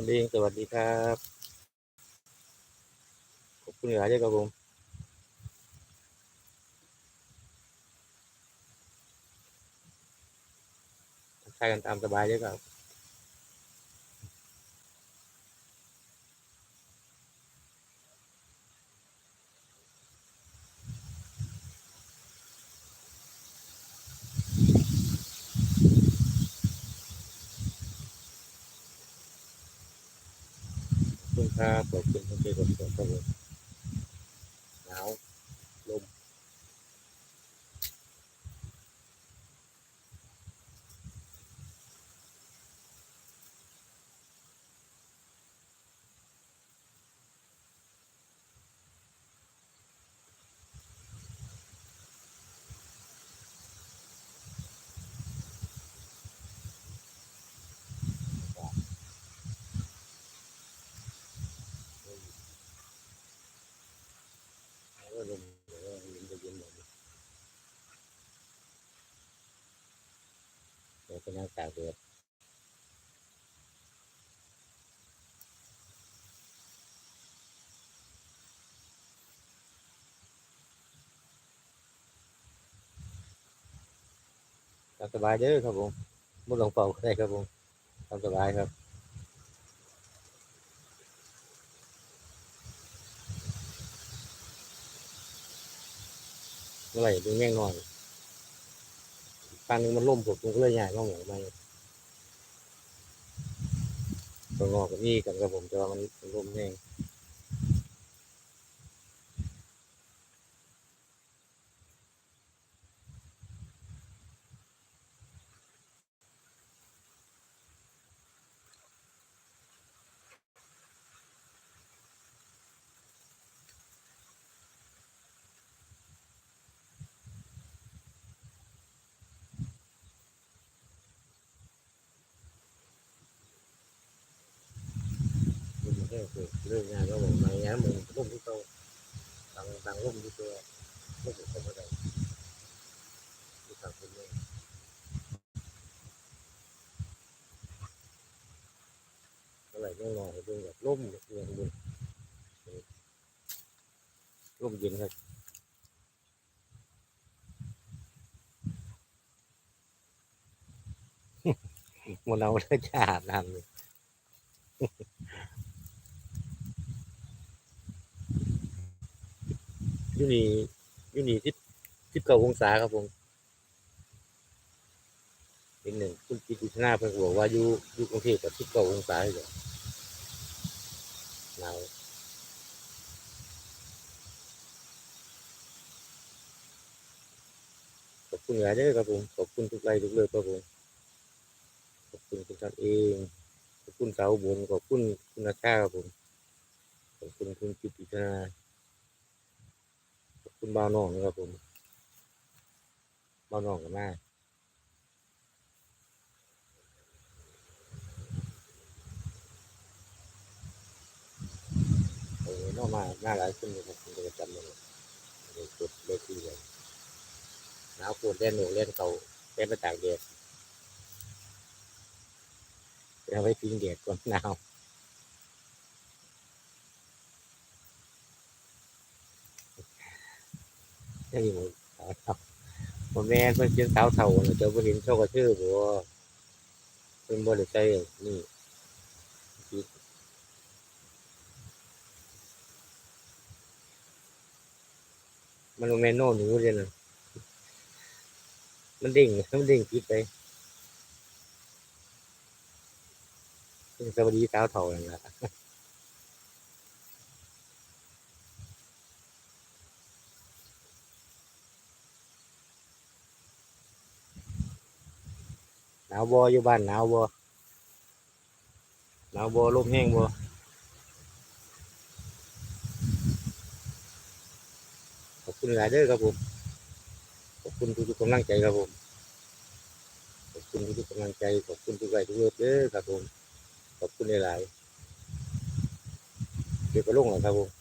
ท่านเองสวัสดีครับ ขอบคุณหลายเด้อครับผมใช้กันตามสบายเด้อครับ คุณครับขอบคุณคุณเจขอบคุณครับผมหนาวลมแล้วก็ลมเดี๋ยวเย็นจะเย็นหน่อยเดี๋ยวก็นั่งตากแดดตามสบายเด้อครับผมมุดลงเป่าได้ครับผมตามสบายครับเมื่อไหร่ดึงแม่งหน่อนปานนึงมันล่มผมก็เลยย้ายมาหมูมา ตัวงอกกับนี่กันครับผมแต่ว่ามันล่มแห้ง มันแห้งเกิดเรื่องงานก็ผมมางานมึงล่มที่โตตังตังล่มที่ตัวล่มที่ตัวอ ย็นครับมันเอาเลยจะอาบน้ำเลยอยู่นี่อยู่นี่ที่ที่เก้าองศาครับผมอีกหนึ่งคุณกิติชนาเพิ่งบอกว่าอยู่อยู่กรุงเทพกับที่เก้าองศาเลยหนาวขอบคุณหลายเด้อครับผมขอบคุณทุกไลค์ทุกเลิฟครับผมขอบคุณคุณท่านเองขอบคุณสาวบุญขอบคุณคุณอาชาครับผมขอบคุณคุณกิติชนา คุณบ่าวน้องนะครับผมบ่าวน้องกันมาโอ้ยน้องมาหน้าหลายคนเลยครับผมจะจำเลยเลยกดเลยทีเลยหนาวปวดเล่นหนูเล่นเขาเล่นไปตากแดดเอาไว้ทิ้งแดดก่อนหนาว ยังอยู่สาวเท่าบ่แม่นเพิ่นเป็นสาวเท่าน่ะเจ้าบ่เห็นเขาก็ชื่อบ่เพิ่นบ่ได้ใส่นี่มันบ่แม่นโน่หนูเด้น่ะมันเด้งมันเด้งผิดไปสวัสดีสาวเท่านั่นล่ะ หนาวบ่อยู่บ้านหนาวบ่หนาวบ่ลมแห้งบ่ขอบคุณหลายเด้อครับผมขอบคุณทุกๆกำลังใจครับผมขอบคุณทุกๆกำลังใจขอบคุณทุกไลค์ทุกเลิฟเด้อครับผมขอบคุณหลายๆเดี๋ยวก็ลงแล้วครับผม